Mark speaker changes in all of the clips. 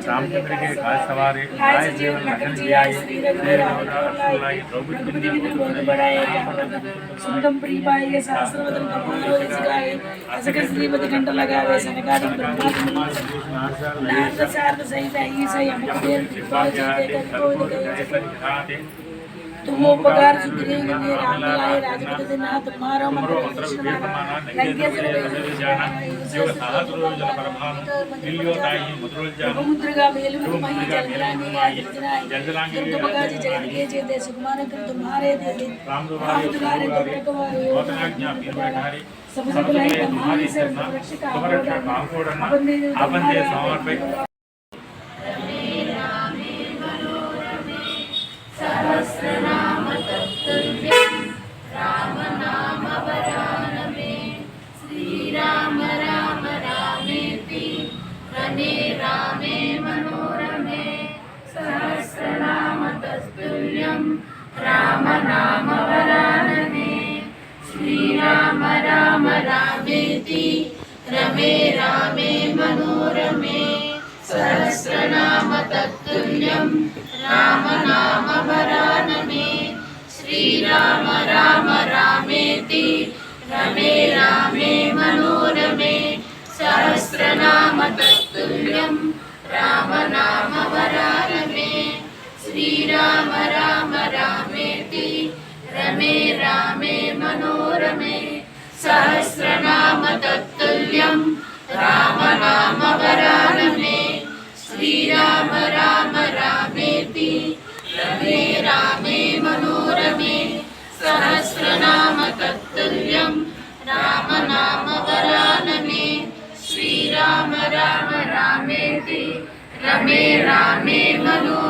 Speaker 1: रामचंद्र के घास
Speaker 2: सवारे आए जीवन लखन जी आए सुंदम
Speaker 1: प्रीपाये सहस्रवदन कपूरो जगाए असकर श्रीमति कंठ लगावे सनकादि ब्रह्मा
Speaker 2: नारद
Speaker 1: सारद सहित ईसा यमदेव कृपा जय जय को जय
Speaker 2: सन्धाते
Speaker 1: तुम उपकार सुग्रीव ने राम लाए राजपद दिना तुम्हारा मंत्र कृष्ण लंकेश्वर मुद्रगा मेलु मही जलरानी जलरानी दुर्गमगा जी जगत के जेते सुकुमार कर तुम्हारे दे
Speaker 2: राम दुलारे दुर्गमगा
Speaker 1: सब बुलाए तुम्हारी से
Speaker 3: राम नाम भरान में श्री राम राम रामेति रमे रामे मनोरमे सहस्रनाम तत्तुल्यं राम नाम वरान में श्रीराम राम रामेति रमे रामे मनोरमे सहस्रनाम तत्तुल्यं राम नाम रामे रामे मनो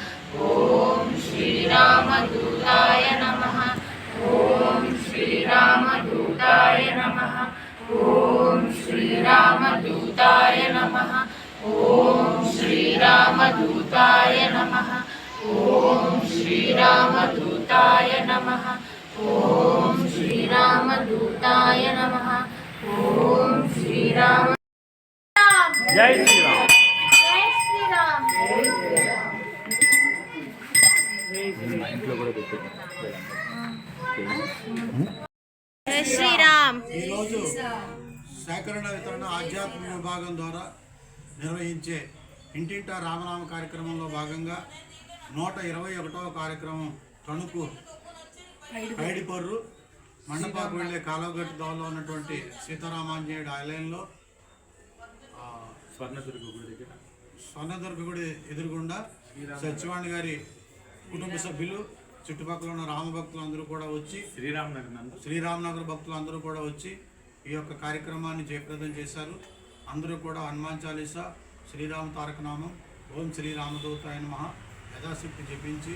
Speaker 3: शिवाय नमः। ॐ श्रीरामदूताय नमः। ॐ श्रीरामदूताय नमः। ॐ श्रीरामदूताय नमः। ॐ श्रीरामदूताय नमः। ॐ श्रीरामदूताय नमः। ॐ श्रीराम।
Speaker 2: जय श्रीराम।
Speaker 4: శ్రీరామ్.
Speaker 5: ఈరోజు సేకరణ వితరణ ఆధ్యాత్మిక విభాగం ద్వారా నిర్వహించే ఇంటింటా రామనామ కార్యక్రమంలో భాగంగా నూట ఇరవై ఒకటవ కార్యక్రమం తణుకు పైడిపర్రు మండపాకు వెళ్ళే కాలువగట్టు దోవలో ఉన్నటువంటి సీతారామాంజనేయుడు ఆలయంలో ఆ,
Speaker 2: స్వర్ణదుర్గ గుడి దగ్గర.
Speaker 5: స్వర్ణదుర్గ గుడి ఎదురుగుండా
Speaker 2: సత్యవాణి
Speaker 5: గారి కుటుంబ సభ్యులు చుట్టుపక్కల ఉన్న రామభక్తులు అందరూ కూడా వచ్చి
Speaker 2: శ్రీరామ్ నగర్ నందు.
Speaker 5: శ్రీరామనగర్ భక్తులు అందరూ కూడా వచ్చి ఈ యొక్క కార్యక్రమాన్ని జయప్రదం చేశారు. అందరూ కూడా హనుమాన్ చాలీసా శ్రీరామ తారకనామం ఓం శ్రీరామదూతాయ నమః యథాశక్తి జపించి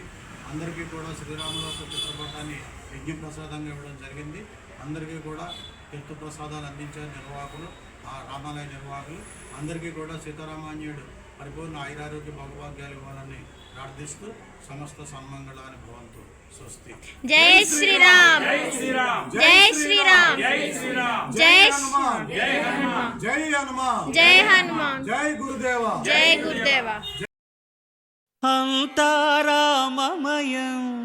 Speaker 5: అందరికీ కూడా శ్రీరాముల యొక్క చిత్రపటాన్ని యజ్ఞ ప్రసాదంగా ఇవ్వడం జరిగింది. అందరికీ కూడా తీర్థ ప్రసాదాలు అందించారు నిర్వాహకులు ఆ రామాలయ నిర్వాహకులు. అందరికీ కూడా సీతారామాన్యుడు పరిపూర్ణ ఆయురారోగ్య భోగభాగ్యాలు ఇవ్వాలని ప్రార్థిస్తూ సమస్త సన్మంగళాన్ని భవంతు స్వస్తి.
Speaker 4: జై శ్రీరామ్.
Speaker 5: జై
Speaker 2: శ్రీరామ్.
Speaker 5: జై హనుమాన్.
Speaker 2: జై
Speaker 5: హనుమాన్. జై
Speaker 4: హనుమాన్. జై
Speaker 5: గురుదేవ. జై
Speaker 4: గురుదేవ.
Speaker 6: అంతారామమయం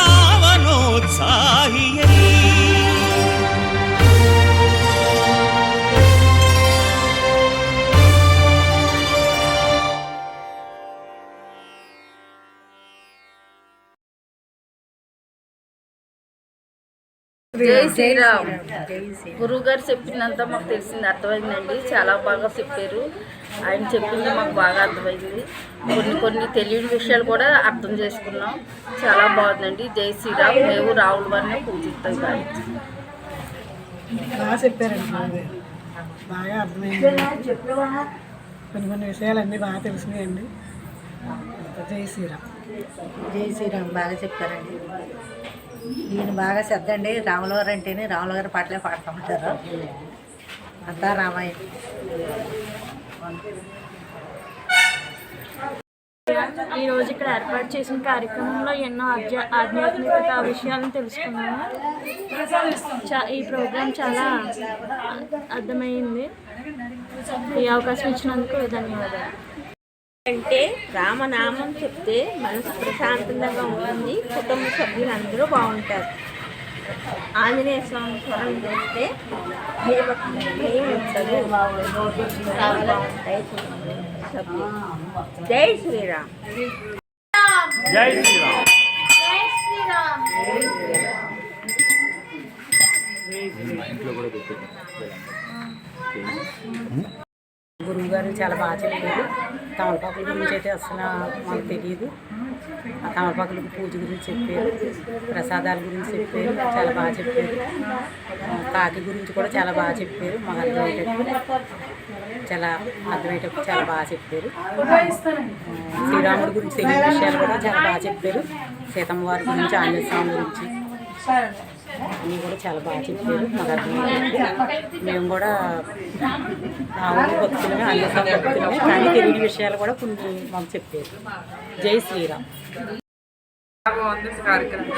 Speaker 3: జై శ్రీరామ్. గురువు గారు చెప్పినంత మాకు తెలిసింది అర్థమైందండి చాలా బాగా చెప్పారు. ఆయన చెప్పింది మాకు బాగా అర్థమైంది. కొన్ని కొన్ని తెలియని విషయాలు కూడా అర్థం చేసుకున్నాం. చాలా బాగుందండి. జై శ్రీరామ్. మేము రావుల వారిని పూజిస్తాం కానీ
Speaker 7: బాగా చెప్పారండి బాగా బాగా అర్థమైంది. కొన్ని కొన్ని విషయాలన్నీ బాగా తెలిసినాయండి. జై శ్రీరామ్.
Speaker 8: జై శ్రీరామ్. బాగా చెప్పారండి. ఈయన బాగా శ్రద్ధ అండి రాముల గారు అంటేనే రాముల గారి పాటలే పాడుతూ ఉంటారు అంతా రామాయణం
Speaker 9: ఈ రోజు ఇక్కడ ఏర్పాటు చేసిన కార్యక్రమంలో ఎన్నో ఆధ్యా ఆధ్యాత్మికత విషయాలను తెలుసుకున్నాము. చా ఈ ప్రోగ్రాం చాలా అర్థమైంది ఈ అవకాశం ఇచ్చినందుకు ధన్యవాదాలు.
Speaker 10: అంటే రామనామం చెప్తే మనసు ప్రశాంతంగా ఉంటుంది కుటుంబ సభ్యులందరూ బాగుంటారు. ఆంజనేయ స్వామి స్వరం చేస్తే భయభక్తి భయం ఉంటుంది చాలా బాగుంటాయి కుటుంబ సభ్యులు. జై శ్రీరామ్.
Speaker 2: జై శ్రీరామ్. జై శ్రీరామ్.
Speaker 11: గురువు గారు చాలా బాగా చెప్పారు. తమలపాకుల గురించి అయితే అసలు మాకు తెలియదు. ఆ తమలపాకులకు పూజ గురించి చెప్పారు ప్రసాదాల గురించి చెప్పారు చాలా బాగా చెప్పారు. కాకి గురించి కూడా చాలా బాగా చెప్పారు మాకు అర్థమయ్యేటప్పుడు చాలా అర్థమయ్యేటప్పుడు చాలా బాగా చెప్పారు. శ్రీరాముడి గురించి తెలియని విషయాలు కూడా చాలా బాగా చెప్పారు. సీతమ్మ వారి గురించి ఆంజనేయ స్వామి గురించి. అన్నీ కూడా చాలా బాగా చెప్పారు. మాకు అర్థమయ్యేటట్టు మేము కూడా రాముడు భక్తులమే స్వామి భక్తులమే కానీ తెలియని విషయాలు కూడా కొన్ని మాకు చెప్పారు. జై శ్రీరామ్.
Speaker 12: బాగుంది కార్యక్రమం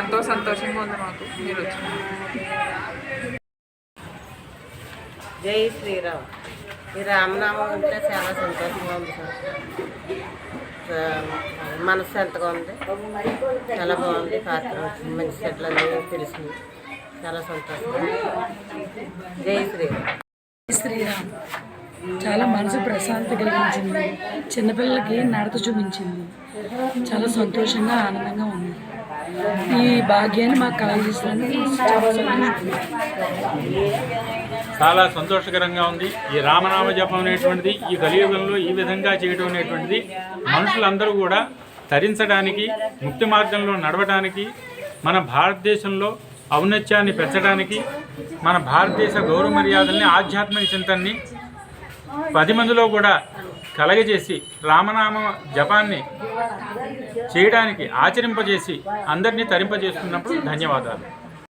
Speaker 12: ఎంతో సంతోషంగా ఉంది మాకు. మీరు వచ్చిన
Speaker 13: జై శ్రీరామ్. ఈ రామనామం ఉంటే చాలా సంతోషంగా ఉంది సార్. మనసు ఎంతగా ఉంది? చాలా బాగుంది పాత్ర. మంచి చెట్లన్నీ తెలిసింది. చాలా సంతోషం. జై శ్రీరామ్.
Speaker 1: శ్రీరామ్. చాలా మనసు ప్రశాంతి కలిగించింది. చిన్నపిల్లలకి నడత చూపించింది. చాలా సంతోషంగా ఆనందంగా ఉంది. ఈ భాగ్యాన్ని మాకు కలగజేసినందుకు చాలా సంతోషం.
Speaker 2: చాలా సంతోషకరంగా ఉంది. ఈ రామనామ జపం అనేటువంటిది ఈ కలియుగంలో ఈ విధంగా చేయడం అనేటువంటిది మనుషులందరూ కూడా తరించడానికి ముక్తి మార్గంలో నడవడానికి మన భారతదేశంలో ఔన్నత్యాన్ని పెంచడానికి మన భారతదేశ గౌరవ మర్యాదల్ని ఆధ్యాత్మిక చింతన్ని పది మందిలో కూడా కలగజేసి రామనామ జపాన్ని చేయడానికి ఆచరింపజేసి అందరినీ తరింపజేస్తున్నప్పుడు ధన్యవాదాలు.